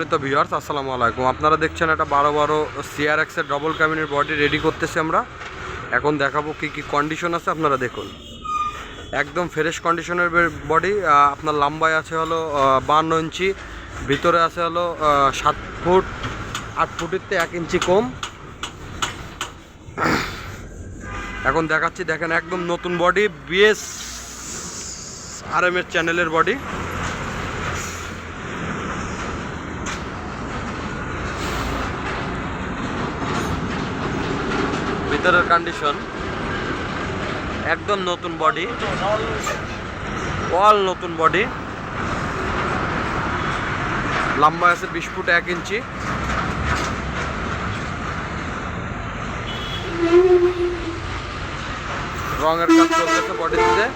সম্মানিত ভিউয়ার্স আসসালামু আলাইকুম। আপনারা দেখছেন একটা বারো বারো সিআরএক্সের ডবল ক্যাবিনের বডি রেডি করতেছি আমরা। এখন দেখাবো কি কি কন্ডিশন আছে, আপনারা দেখুন। একদম ফ্রেশ কন্ডিশনের বডি আপনার লম্বায় আছে হলো বান্ন ইঞ্চি, ভিতরে আছে হলো সাত ফুট, আট ফুটের থেকে এক ইঞ্চি কম। এখন দেখাচ্ছি, দেখেন একদম নতুন বডি বিএস আর এম এর চ্যানেলের বডি ভিতরের কন্ডিশন একদম নতুন বডি অল নতুন বডি লম্বা আছে বিশ ফুট এক ইঞ্চি। রঙের কাজ চলতেছে বডিতে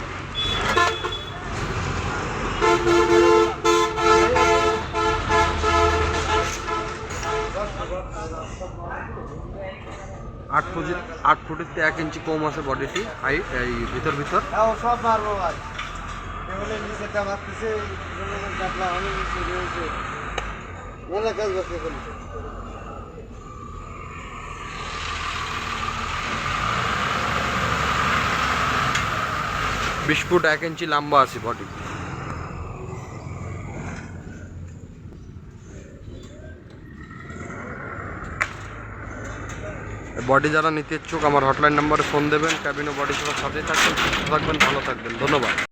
আট ফুট আট ফুটের এক ইঞ্চি কম আছে বডিটি হাইট এই ভিতর ভিতর। সব মারবো ভাই। বিশ ফুট এক ইঞ্চি লম্বা আছে বডি বডি যারা নিতে ইচ্ছুক, আমার হটলাইন নাম্বারে ফোন দেবেন, ক্যাবিনে বডি সবার সাথেই থাকবেন থাকবেন, ভালো থাকবেন, ধন্যবাদ।